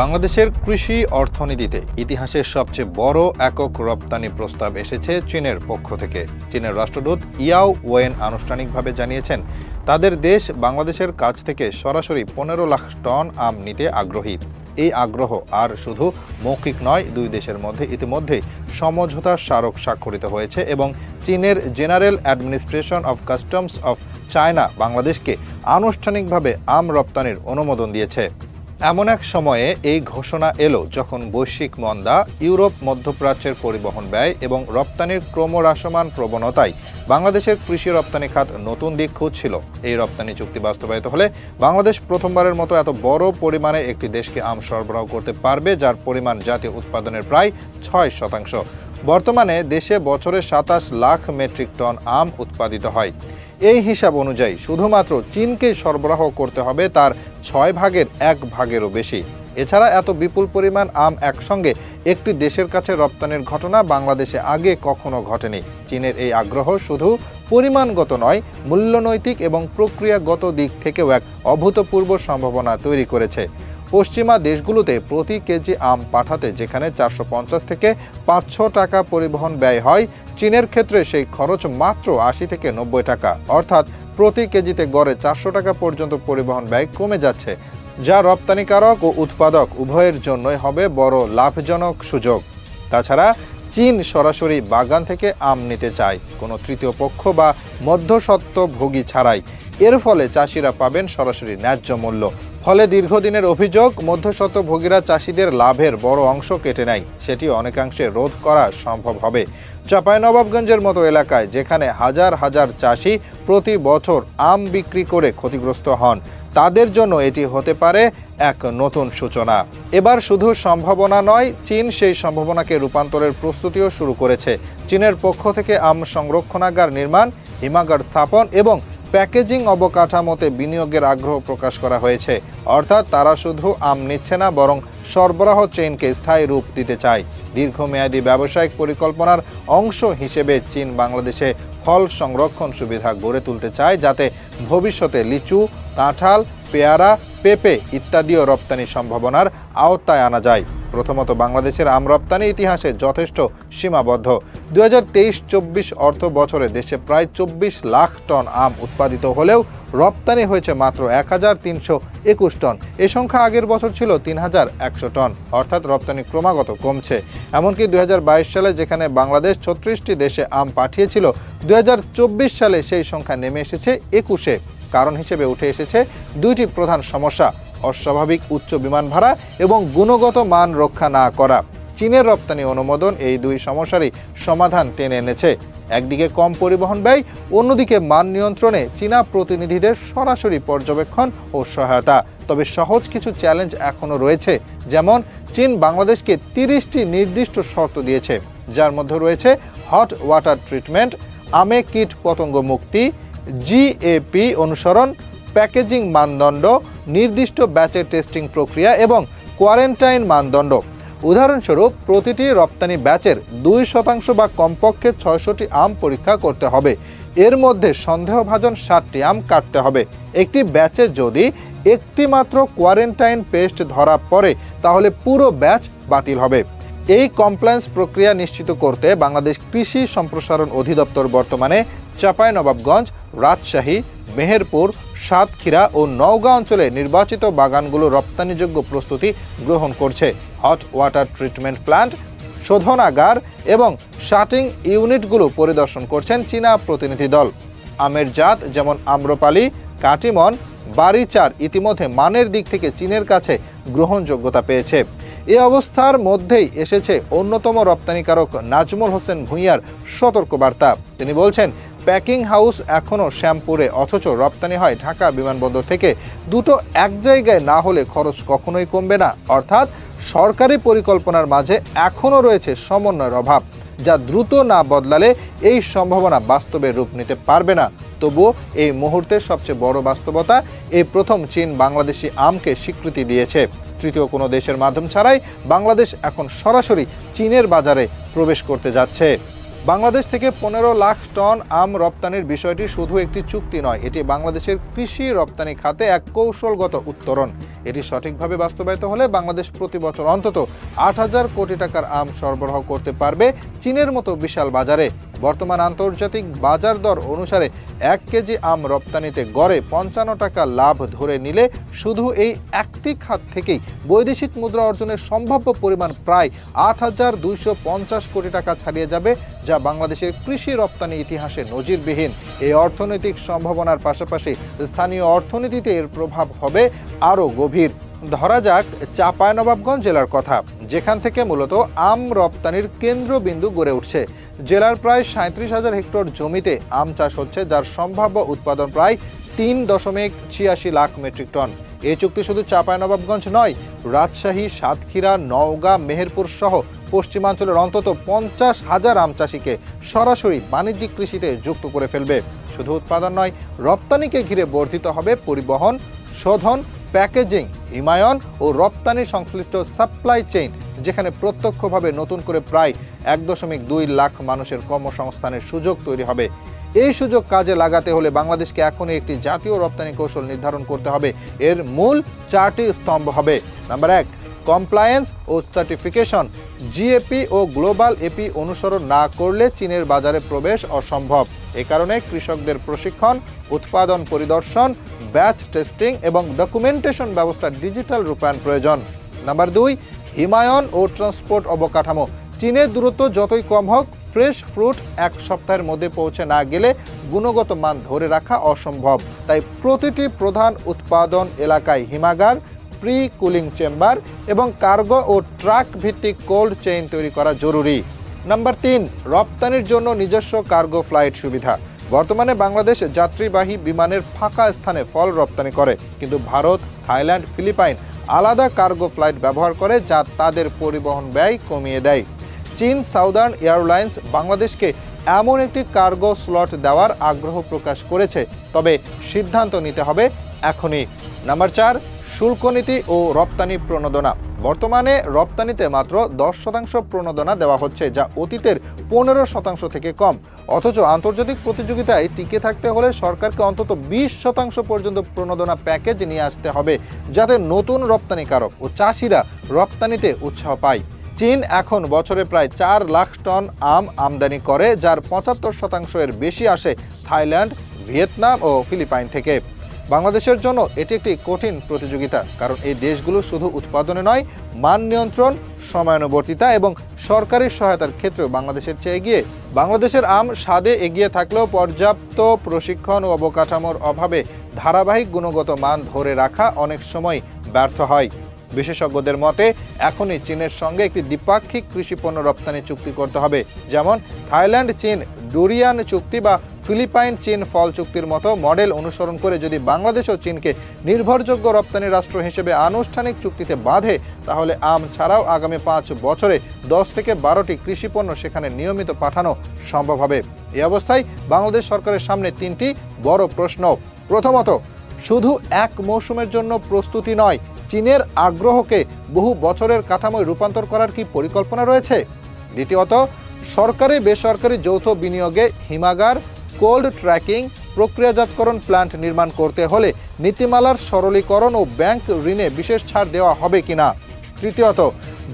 বাংলাদেশের কৃষি অর্থনীতিতে ইতিহাসের সবচেয়ে বড় একক রপ্তানি প্রস্তাব এসেছে চীনের পক্ষ থেকে। চীনের রাষ্ট্রদূত ইয়াও ওয়েন আনুষ্ঠানিকভাবে জানিয়েছেন, তাদের দেশ বাংলাদেশের কাছ থেকে সরাসরি পনেরো লাখ টন আম নিতে আগ্রহী। এই আগ্রহ আর শুধু মৌখিক নয়, দুই দেশের মধ্যে ইতিমধ্যেই সমঝোতার স্মারক স্বাক্ষরিত হয়েছে এবং চীনের general administration of customs of China বাংলাদেশকে আনুষ্ঠানিকভাবে আম রপ্তানির অনুমোদন দিয়েছে। এমন এক সময়ে এই ঘোষণা এলো যখন বৈশ্বিক মন্দা ইউরোপ, মধ্যপ্রাচ্যের পরিবহন ব্যয় এবং রপ্তানির ক্রমহ্রাসমান প্রবণতায় বাংলাদেশের কৃষি রপ্তানি খাত নতুন দিক খুঁজছিল। এই রপ্তানি চুক্তি বাস্তবায়িত হলে বাংলাদেশ প্রথমবারের মতো এত বড় পরিমাণে একটি দেশকে আম সরবরাহ করতে পারবে, যার পরিমাণ জাতীয় উৎপাদনের প্রায় ছয় শতাংশ। বর্তমানে দেশে বছরে সাতাশ লাখ মেট্রিক টন আম উৎপাদিত হয়। এই হিসাব অনুযায়ী শুধুমাত্র চীনকে সরবরাহ করতে হবে তার ছয় ভাগের এক ভাগেরও বেশি। এছাড়া এত বিপুল পরিমাণ আম একসঙ্গে একটি দেশের কাছে রপ্তানির ঘটনা বাংলাদেশে আগে কখনো ঘটেনি। চীনের এই আগ্রহ শুধু পরিমাণগত নয়, মূল্যনৈতিক এবং প্রক্রিয়াগত দিক থেকেও এক অভূতপূর্ব সম্ভাবনা তৈরি করেছে। পশ্চিমা দেশগুলোতে প্রতি কেজি আম পাঠাতে যেখানে চারশো পঞ্চাশ থেকে পাঁচশো টাকা পরিবহন ব্যয় হয় চীনের ক্ষেত্রে সেই খরচ মাত্র আশি থেকে নব্বই টাকা। অর্থাৎ প্রতি কেজিতে গড়ে চারশো টাকা পর্যন্ত পরিবহন ব্যয় কমে যাচ্ছে, যা রপ্তানিকারক ও উৎপাদক উভয়ের জন্যই হবে বড় লাভজনক সুযোগ। তাছাড়া চীন সরাসরি বাগান থেকে আম নিতে চায়। কোনো তৃতীয় পক্ষ বা মধ্যস্বত্ব ভোগী ছাড়াই। এর ফলে চাষিরা পাবেন সরাসরি ন্যায্য মূল্য। ফলে দীর্ঘদিনের অভিযোগ মধ্যস্বত্ব ভোগীরা চাষিদের লাভের বড় অংশ কেটে নেয়। সেটি অনেকাংশে রোধ করা সম্ভব হবে। চাঁপাইনবাবগঞ্জের মতো এলাকায় যেখানে হাজার হাজার চাষি প্রতি বছর আম বিক্রি করে ক্ষতিগ্রস্ত হন, তাদের জন্য এটি হতে পারে এক নতুন সূচনা। এবার শুধু সম্ভাবনা নয়, চীন সেই সম্ভাবনাকে রূপান্তরের প্রস্তুতিও শুরু করেছে। চীনের পক্ষ থেকে আম সংরক্ষণাগার নির্মাণ, হিমাগার স্থাপন এবং প্যাকেজিং অবকাঠামোতে বিনিয়োগের আগ্রহ প্রকাশ করা হয়েছে। অর্থাৎ তারা শুধু আম নিচ্ছে না, বরং সরবরাহ চেইনকে স্থায়ী রূপ দিতে চায়। দীর্ঘমেয়াদী ব্যবসায়িক পরিকল্পনার অংশ হিসেবে চীন বাংলাদেশে ফল সংরক্ষণ সুবিধা গড়ে তুলতে চায়, যাতে ভবিষ্যতে লিচু, কাঁঠাল, পেয়ারা, পেঁপে ইত্যাদিও রপ্তানি সম্ভাবনার আওতায় আনা যায়। প্রথমত বাংলাদেশের আম রপ্তানি ইতিহাসে যথেষ্ট সীমাবদ্ধ। দু হাজার তেইশ, চব্বিশ অর্থ বছরে দেশে প্রায় চব্বিশ লাখ টন আম উৎপাদিত হলেও রপ্তানি হয়েছে মাত্র এক হাজার তিনশো একুশ টন। এ সংখ্যা আগের বছর ছিল তিন হাজার একশো টন, অর্থাৎ রপ্তানি ক্রমাগত কমছে। এমনকি দু হাজার বাইশ সালে যেখানে বাংলাদেশ ছত্রিশটি দেশে আম পাঠিয়েছিল দু হাজার চব্বিশ সালে সেই সংখ্যা নেমে এসেছে একুশে। কারণ হিসেবে উঠে এসেছে দুইটি প্রধান সমস্যা, অস্বাভাবিক উচ্চ বিমান ভাড়া এবং গুণগত মান রক্ষা না করা। চীনের রপ্তানি অনুমোদন এই দুই সমস্যারই সমাধান টেনে এনেছে। একদিকে কম পরিবহন ব্যয়, অন্যদিকে মান নিয়ন্ত্রণে চীনা প্রতিনিধিদের সরাসরি পর্যবেক্ষণ ও সহায়তা। তবে সহজ কিছু চ্যালেঞ্জ এখনও রয়েছে, যেমন চীন বাংলাদেশকে তিরিশটি নির্দিষ্ট শর্ত দিয়েছে। যার মধ্যে রয়েছে হট ওয়াটার ট্রিটমেন্ট আমে কীট পতঙ্গ মুক্তি জিএপি অনুসরণ, প্যাকেজিং মানদণ্ড, নির্দিষ্ট ব্যাচের টেস্টিং প্রক্রিয়া এবং কোয়ারেন্টাইন মানদণ্ড। উদাহরণস্বরূপ, প্রতিটি রপ্তানি ব্যাচের দুই শতাংশ বা কমপক্ষে ছয়শটি আম পরীক্ষা করতে হবে। এর মধ্যে সন্দেহভাজন ষাটটি আম কাটতে হবে। একটি ব্যাচে যদি একটি মাত্র কোয়ারেন্টাইন পেস্ট ধরা পড়ে, তাহলে পুরো ব্যাচ বাতিল হবে। এই কমপ্লায়েন্স প্রক্রিয়া নিশ্চিত করতে বাংলাদেশ কৃষি সম্প্রসারণ অধিদপ্তর বর্তমানে চাঁপাইনবাবগঞ্জ, রাজশাহী, মেহেরপুর, সাতক্ষীরা ও নওগাঁ অঞ্চলে নির্বাচিত বাগানগুলো রপ্তানিযোগ্য প্রস্তুতি গ্রহণ করছে। হট ওয়াটার ট্রিটমেন্ট প্ল্যান্ট শোধনাগার এবং শাটিং ইউনিটগুলো পরিদর্শন করছেন চীনা প্রতিনিধি দল। আমের জাত যেমন আম্রপালি, কাটিমন বাড়িচার ইতিমধ্যে মানের দিক থেকে চীনের কাছে গ্রহণযোগ্যতা পেয়েছে। এ অবস্থার মধ্যেই এসেছে অন্যতম রপ্তানিকারক নাজমুল হোসেন ভূঁইয়ার সতর্কবার্তা। তিনি বলছেন, প্যাকিং হাউস এখনও শ্যামপুরে, অথচ রপ্তানি হয় ঢাকা বিমানবন্দর থেকে। দুটো এক জায়গায় না হলে খরচ কখনোই কমবে না। অর্থাৎ সরকারি পরিকল্পনার মাঝে এখনও রয়েছে সমন্বয়ের অভাব, যা দ্রুত না বদলালে এই সম্ভাবনা বাস্তবে রূপ নিতে পারবে না। তবুও এই মুহূর্তের সবচেয়ে বড় বাস্তবতা, এই প্রথম চীন বাংলাদেশি আমকে স্বীকৃতি দিয়েছে। তৃতীয় কোনো দেশের মাধ্যম ছাড়াই বাংলাদেশ এখন সরাসরি চীনের বাজারে প্রবেশ করতে যাচ্ছে। বাংলাদেশ থেকে পনেরো লাখ টন আম রপ্তানির বিষয়টি শুধু একটি চুক্তি নয়, এটি বাংলাদেশের কৃষি রপ্তানি খাতে এক কৌশলগত উত্তরণ। এটি সঠিকভাবে বাস্তবায়িত হলে বাংলাদেশ প্রতি বছর অন্তত আট হাজার কোটি টাকার আম সরবরাহ করতে পারবে চীনের মতো বিশাল বাজারে। বর্তমান আন্তর্জাতিক বাজার দর অনুসারে এক কেজি আম রপ্তানিতে গড়ে পঞ্চান্ন টাকা লাভ ধরে নিলে শুধু এই একটি খাত থেকেই বৈদেশিক মুদ্রা অর্জনের সম্ভাব্য পরিমাণ প্রায় আট হাজার দুইশো পঞ্চাশ কোটি টাকা ছাড়িয়ে যাবে, যা বাংলাদেশের কৃষি রপ্তানি ইতিহাসে নজিরবিহীন। এই অর্থনৈতিক সম্ভাবনার পাশাপাশি স্থানীয় অর্থনীতিতে এর প্রভাব হবে আরও গভীর। ধরা যাক চাঁপাইনবাবগঞ্জ জেলার কথা, যেখান থেকে মূলত আম রপ্তানির কেন্দ্রবিন্দু গড়ে উঠছে। জেলার প্রায় সাঁত্রিশ হাজার হেক্টর জমিতে আম চাষ হচ্ছে, যার সম্ভাব্য উৎপাদন প্রায় তিন দশমিক ছিয়াশি লাখ মেট্রিক টন। এই চুক্তি শুধু চাঁপাইনবাবগঞ্জ নয়, রাজশাহী, সাতক্ষীরা, নওগাঁ, মেহেরপুর সহ পশ্চিমাঞ্চলের অন্তত পঞ্চাশ হাজার আম চাষিকে সরাসরি বাণিজ্যিক কৃষিতে যুক্ত করে ফেলবে। শুধু উৎপাদন নয়, রপ্তানিকে ঘিরে বর্ধিত হবে পরিবহন, শোধন, প্যাকেজিং, হিমায়ন ও রপ্তানি সংশ্লিষ্ট সাপ্লাই চেইন। যেখানে প্রত্যক্ষভাবে নতুন করে প্রায় এক দশমিক দুই লাখ মানুষের কর্মসংস্থানের সুযোগ তৈরি হবে। এই সুযোগ কাজে লাগাতে হলে বাংলাদেশকে এখনই একটি জাতীয় রপ্তানি কৌশল নির্ধারণ করতে হবে। এর মূল চারটি স্তম্ভ হবে। নাম্বার এক, কমপ্লায়েন্স ও সার্টিফিকেশন। জিএপি ও গ্লোবাল এপি অনুসরণ না করলে চীনের বাজারে প্রবেশ অসম্ভব। এ কারণে কৃষকদের প্রশিক্ষণ, উৎপাদন পরিদর্শন, ব্যাচ টেস্টিং এবং ডকুমেন্টেশন ব্যবস্থার ডিজিটাল রূপায়ণ প্রয়োজন। নাম্বার দুই হিমায়ন ও ট্রান্সপোর্ট অবকাঠামো। চীনের দূরত্ব যতই কম হোক, ফ্রেশ ফ্রুট এক সপ্তাহের মধ্যে পৌঁছে না গেলে গুণগত মান ধরে রাখা অসম্ভব। তাই প্রতিটি প্রধান উৎপাদন এলাকায় হিমাগার প্রি কুলিং চেম্বার এবং কার্গো ও ট্রাক ভিত্তিক কোল্ড চেইন তৈরি করা জরুরি। নাম্বার তিন, রপ্তানির জন্য নিজস্ব কার্গো ফ্লাইট সুবিধা। বর্তমানে বাংলাদেশ যাত্রীবাহী বিমানের ফাঁকা স্থানে ফল রপ্তানি করে, কিন্তু ভারত, থাইল্যান্ড, ফিলিপাইন আলাদা কার্গো ফ্লাইট ব্যবহার করে যা তাদের পরিবহন ব্যয় কমিয়ে দেয়। চীন সাউদার্ন এয়ারলাইন্স বাংলাদেশকে এমন একটি কার্গো স্লট দেওয়ার আগ্রহ প্রকাশ করেছে, তবে সিদ্ধান্ত নিতে হবে এখনই। নাম্বার চার, শুল্ক নীতি ও রপ্তানি প্রণোদনা। বর্তমানে রপ্তানিতে মাত্র দশ শতাংশ প্রণোদনা দেওয়া হচ্ছে, যা অতীতের পনেরো শতাংশ থেকে কম। অথচ আন্তর্জাতিক প্রতিযোগিতায় টিকে থাকতে হলে সরকারকে অন্তত বিশ শতাংশ পর্যন্ত প্রণোদনা প্যাকেজ নিয়ে আসতে হবে, যাতে নতুন রপ্তানিকারক ও চাষিরা রপ্তানিতে উৎসাহ পায়। চীন এখন বছরে প্রায় চার লাখ টন আম আমদানি করে, যার পঁচাত্তর শতাংশ এর বেশি আসে থাইল্যান্ড, ভিয়েতনাম ও ফিলিপাইন থেকে। বাংলাদেশের জন্য এটি একটি কঠিন প্রতিযোগিতা, কারণ এই দেশগুলো শুধু উৎপাদনে নয়, মান নিয়ন্ত্রণ, সময়ানুবর্তিতা এবং সরকারি সহায়তার ক্ষেত্রেও বাংলাদেশের চেয়ে এগিয়ে। বাংলাদেশের আম স্বাদে এগিয়ে থাকলেও পর্যাপ্ত প্রশিক্ষণ ও অবকাঠামোর অভাবে ধারাবাহিক গুণগত মান ধরে রাখা অনেক সময় ব্যর্থ হয়। বিশেষজ্ঞদের মতে, এখনই চীনের সঙ্গে একটি দ্বিপাক্ষিক কৃষি পণ্য রপ্তানি চুক্তি করতে হবে, যেমন থাইল্যান্ড, চীন, ডুরিয়ান চুক্তি বা ফিলিপাইন চীন ফল চুক্তির মতো মডেল অনুসরণ করে যদি বাংলাদেশ ও চীনকে নির্ভরযোগ্য রপ্তানি রাষ্ট্র হিসেবে আনুষ্ঠানিক চুক্তিতে বাঁধে, তাহলে আম ছাড়াও আগামী পাঁচ বছরে দশ থেকে বারোটি কৃষি পণ্য সেখানে নিয়মিত পাঠানো সম্ভব হবে। এ অবস্থায় বাংলাদেশ সরকারের সামনে তিনটি বড় প্রশ্ন। প্রথমত, শুধু এক মৌসুমের জন্য প্রস্তুতি নয়, চীনের আগ্রহকে বহু বছরের কাঠামোয় রূপান্তর করার কি পরিকল্পনা রয়েছে? দ্বিতীয়ত সরকারি বেসরকারি যৌথ বিনিয়োগে হিমাগার কোল্ড ট্র্যাকিং প্রক্রিয়াজাতকরণ প্ল্যান্ট নির্মাণ করতে হলে নীতিমালার সরলীকরণ ও ব্যাংক ঋণে বিশেষ ছাড় দেওয়া হবে কিনা? তৃতীয়ত,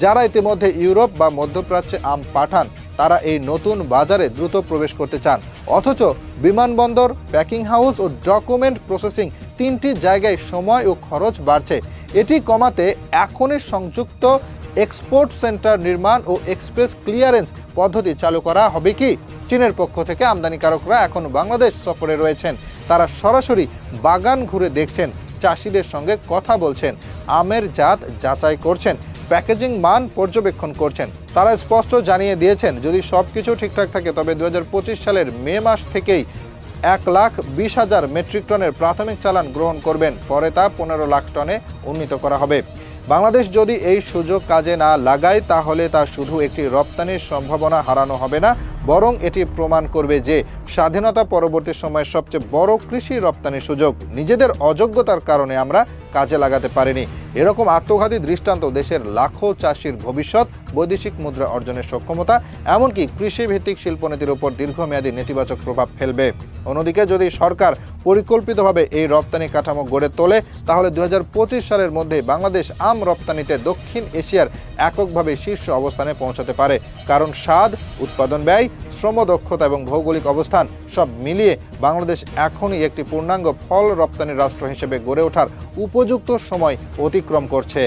যারা ইতিমধ্যে ইউরোপ বা মধ্যপ্রাচ্যে আম পাঠান, তারা এই নতুন বাজারে দ্রুত প্রবেশ করতে চান। অথচ বিমানবন্দর, প্যাকিং হাউস ও ডকুমেন্ট প্রসেসিং তিনটি জায়গায় সময় ও খরচ বাড়ছে। এটি কমাতে এখনই সংযুক্ত এক্সপোর্ট সেন্টার নির্মাণ ও এক্সপ্রেস ক্লিয়ারেন্স পদ্ধতি চালু করা হবে কি? চীনের পক্ষ থেকে আমদানিকারকরা এখন বাংলাদেশ সফরে রয়েছেন। তারা সরাসরি বাগান ঘুরে দেখছেন, চাষিদের সঙ্গে কথা বলছেন, আমের জাত যাচাই করছেন, প্যাকেজিং মান পর্যবেক্ষণ করছেন। তারা স্পষ্ট জানিয়ে দিয়েছেন, যদি সব কিছু ঠিকঠাক থাকে, তবে দু হাজার পঁচিশ সালের মে মাস থেকেই এক লাখ বিশ হাজার মেট্রিক টনের প্রাথমিক চালান গ্রহণ করবেন। পরে তা পনেরো লাখ টনে উন্নীত করা হবে। বাংলাদেশ যদি এই সুযোগ কাজে না লাগায়, তাহলে তা শুধু একটি রপ্তানির সম্ভাবনা হারানো হবে না বরং এটি প্রমাণ করবে যে স্বাধীনতা পরবর্তী সময়ে সবচেয়ে বড় কৃষি রপ্তানির সুযোগ নিজেদের অযোগ্যতার কারণে আমরা কাজে লাগাতে পারেনি। এরকম আত্মঘাতী দৃষ্টান্ত দেশের লাখো চাষির ভবিষ্যৎ, বৈদেশিক মুদ্রা অর্জনের সক্ষমতা, এমনকি কৃষিভিত্তিক শিল্পনীতির উপর দীর্ঘমেয়াদী নেতিবাচক প্রভাব ফেলবে। অন্যদিকে যদি সরকার পরিকল্পিতভাবে এই রপ্তানি কাঠামো গড়ে তোলে, তাহলে দু হাজার পঁচিশ সালের মধ্যে বাংলাদেশ আম রপ্তানিতে দক্ষিণ এশিয়ার এককভাবে শীর্ষ অবস্থানে পৌঁছাতে পারে। কারণ স্বাদ, উৎপাদন ব্যয়, শ্রম দক্ষতা এবং ভৌগোলিক অবস্থান সব মিলিয়ে বাংলাদেশ এখনই একটি পূর্ণাঙ্গ ফল রপ্তানি রাষ্ট্র হিসেবে গড়ে ওঠার উপযুক্ত সময় অতিক্রম করছে।